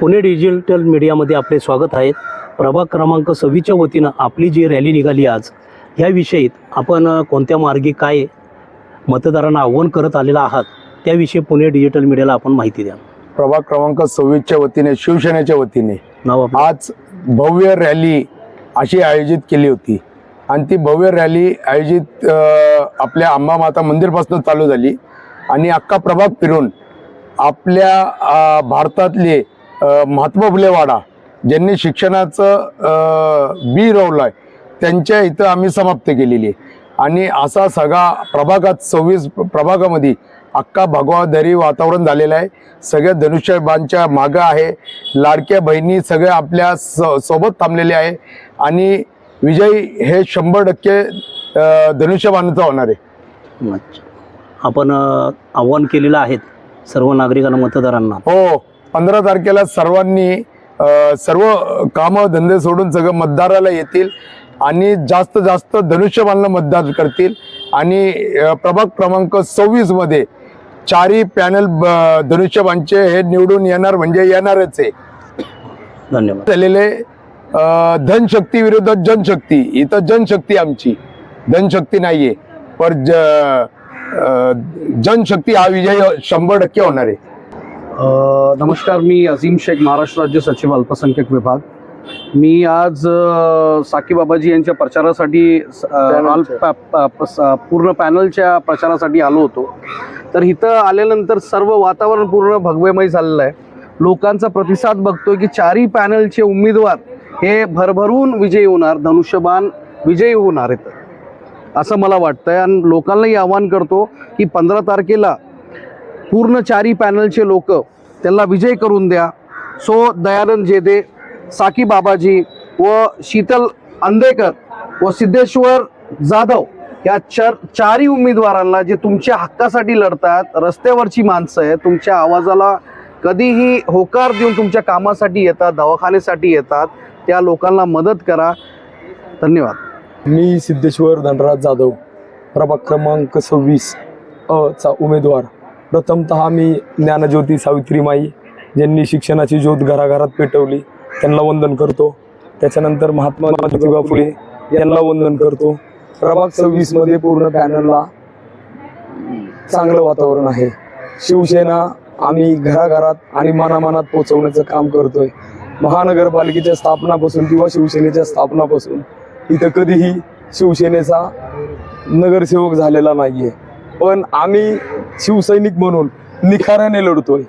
Pune digital मीडियामध्ये आपले स्वागत आहे. प्रभाग क्रमांक सव्वीसच्या वतीनं आपली जी रॅली निघाली आज ह्याविषयी आपण अ, कोणत्या मार्गी काय मतदारांना आव्हान करत आलेला आहात त्याविषयी पुणे डिजिटल मीडियाला आपण माहिती द्या. प्रभाग क्रमांक सव्वीसच्या वतीने शिवसेनेच्या वतीने. नाव आज भव्य रॅली अशी आयोजित केली होती. आणि ती भव्य रॅली आयोजित आपल्या अंबा माता मंदिरपासून चालू झाली. आणि अख्खा प्रभाग फिरून आपल्या भारतातले महात्मा फुले वाडा ज्यांनी शिक्षणाचं बी रोवलं आहे त्यांच्या इथं आम्ही समाप्त केलेली आहे. आणि असा सगळा प्रभागात सव्वीस प्रभागामध्ये अख्खा भगवादरी वातावरण झालेलं आहे. सगळ्या धनुष्यबाणच्या मागं आहे. लाडक्या बहिणी सगळ्या आपल्या स सोबत थांबलेले आहे. आणि विजय हे शंभर टक्के धनुष्यबाणाचा होणार आहे. आपण आव्हान केलेलं आहे सर्व नागरिकांना मतदारांना. हो. पंधरा तारखेला सर्वांनी सर्व कामं धंदे सोडून सगळं मतदाराला येतील आणि जास्त जास्त धनुष्यबाणला मतदान करतील. आणि प्रभाग क्रमांक सव्वीसमध्ये चारही पॅनल धनुष्यबाणचे हे निवडून येणार म्हणजे येणारच आहे. धन्यवाद. झालेले धनशक्ती विरुद्ध जनशक्ती. इथं जनशक्ती आमची. धनशक्ती नाहीये. पण जनशक्ती हा विजय शंभर टक्के होणार आहे. नमस्कार मी अझीम शेख महाराष्ट्र राज्य सचिव अल्पसंख्याक विभाग. मी आज साकीबाबाजी यांच्या प्रचारासाठी पूर्ण पॅनलच्या प्रचारासाठी आलो होतो. तर इथं आल्यानंतर सर्व वातावरण पूर्ण भगवेमय झालेलं आहे. लोकांचा प्रतिसाद बघतोय की चारही पॅनलचे उमेदवार हे भरभरून विजयी होणार धनुष्यबाण विजयी होणार आहेत. असं मला वाटतंय. आणि लोकांनाही आवाहन करतो की पंधरा तारखेला पूर्ण चारी पॅनलचे लोक त्यांना विजय करून द्या. सो दयानंद जेदे साकी बाबाजी व शीतल अंदेकर व सिद्धेश्वर जाधव या चार चारही उमेदवारांना जे तुमच्या हक्कासाठी लढतात रस्त्यावरची माणसं आहे तुमच्या आवाजाला कधीही होकार देऊन तुमच्या कामासाठी येतात दवाखान्यासाठी येतात त्या लोकांना मदत करा. धन्यवाद. मी सिद्धेश्वर धनराज जाधव प्रभाग क्रमांक सव्वीस अ चा उमेदवार. प्रथमतः मी ज्ञानज्योती सावित्रीमाई ज्यांनी शिक्षणाची ज्योत घराघरात पेटवली त्यांना वंदन करतो. त्याच्यानंतर महात्मा ज्योतिबा फुले यांना वंदन करतो. प्रभाग सव्वीसमध्ये पूर्ण पॅनलला चांगलं वातावरण आहे. शिवसेना आम्ही घराघरात आणि मनामनात पोहोचवण्याचं काम करतोय. महानगरपालिकेच्या स्थापनापासून किंवा शिवसेनेच्या स्थापनापासून इथं कधीही शिवसेनेचा नगरसेवक झालेला नाहीये. पण आम्ही शिवसैनिक म्हणून निखाऱ्याने लढतोय.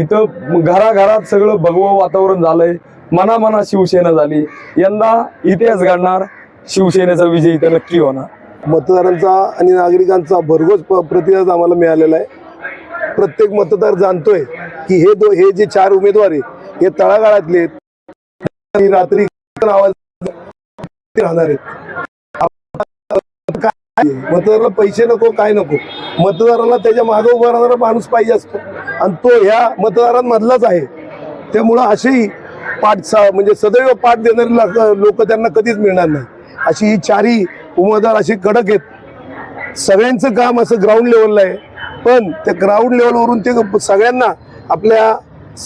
इथं घराघरात सगळं भगवं वातावरण झालंय. मनामना शिवसेना झाली. यंदा इतिहास घडणार. शिवसेनेचा विजय इथं नक्की होणार. मतदारांचा आणि नागरिकांचा भरघोस प्रतिसाद आम्हाला मिळालेला आहे. प्रत्येक मतदार जाणतोय की हे दो हे जे चार उमेदवार आहे हे तळागाळातले रात्री आवाज राहणार आहेत. मतदाराला पैसे नको काय नको? मतदाराला त्याच्यामागे उभा राहणारा माणूस पाहिजे असतो. आणि तो ह्या मतदारांमधलाच आहे. त्यामुळं असेही पाठ म्हणजे सदैव पाठ देणारे लोक त्यांना कधीच मिळणार नाही. अशी ही चारही उमेदवार अशी कडक आहेत. सगळ्यांचं काम असं ग्राउंड लेवलला आहे. पण त्या ग्राउंड लेवलवरून ते सगळ्यांना आपल्या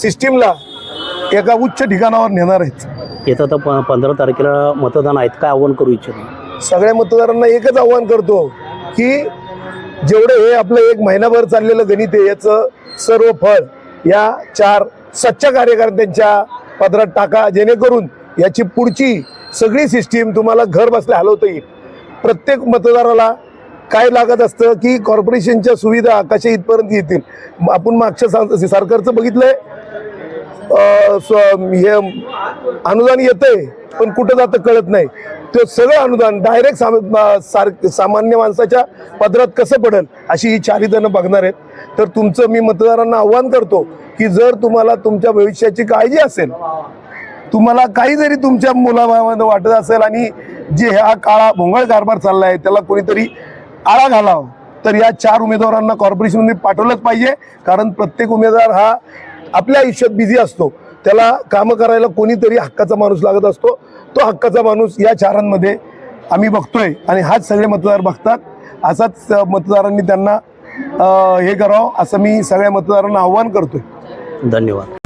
सिस्टीमला एका उच्च ठिकाणावर नेणार आहेत. येतं तर प पंधरा तारखेला मतदान आहेत काय आव्हान करू इच्छितो? सगळ्या मतदारांना एकच आव्हान करतो की जेवढं हे आपलं एक महिनाभर चाललेलं गणित आहे याचं सर्व फळ या चार सच्च्या कार्यकर्त्यांच्या पदरात टाका जेणेकरून याची पुढची सगळी सिस्टीम तुम्हाला घर बसल्या हलवता येईल. प्रत्येक मतदाराला काय लागत असतं की कॉर्पोरेशनच्या सुविधा कशा इथपर्यंत येतील? आपण मागच्या सा- सरकारचं बघितलंय स्व- हे अनुदान येतंय पण कुठं जातं कळत नाही. ते सगळं अनुदान डायरेक्ट सार सामान्य माणसाच्या पदरात कसं पडेल अशी ही चारी जणं बघणार आहेत. तर तुमचं मी मतदारांना आव्हान करतो की जर तुम्हाला तुमच्या भविष्याची काळजी असेल तुम्हाला काही जरी तुमच्या मुलाभावामध्ये वाटत असेल आणि जे हा काळा भोंगळ कारभार आहे त्याला कोणीतरी आळा घालावं तर या चार उमेदवारांना कॉर्पोरेशनमध्ये पाठवलंच पाहिजे. कारण प्रत्येक उमेदवार हा आपल्या आयुष्यात बिझी असतो. त्याला कामं करायला कोणीतरी हक्काचा माणूस लागत असतो. तो हक्काचा माणूस या चारांमध्ये आम्ही बघतोय आणि हाच सगळे मतदार बघतात. असाच मतदारांनी त्यांना हे करावं असं मी सगळ्या मतदारांना आव्हान करतोय. धन्यवाद.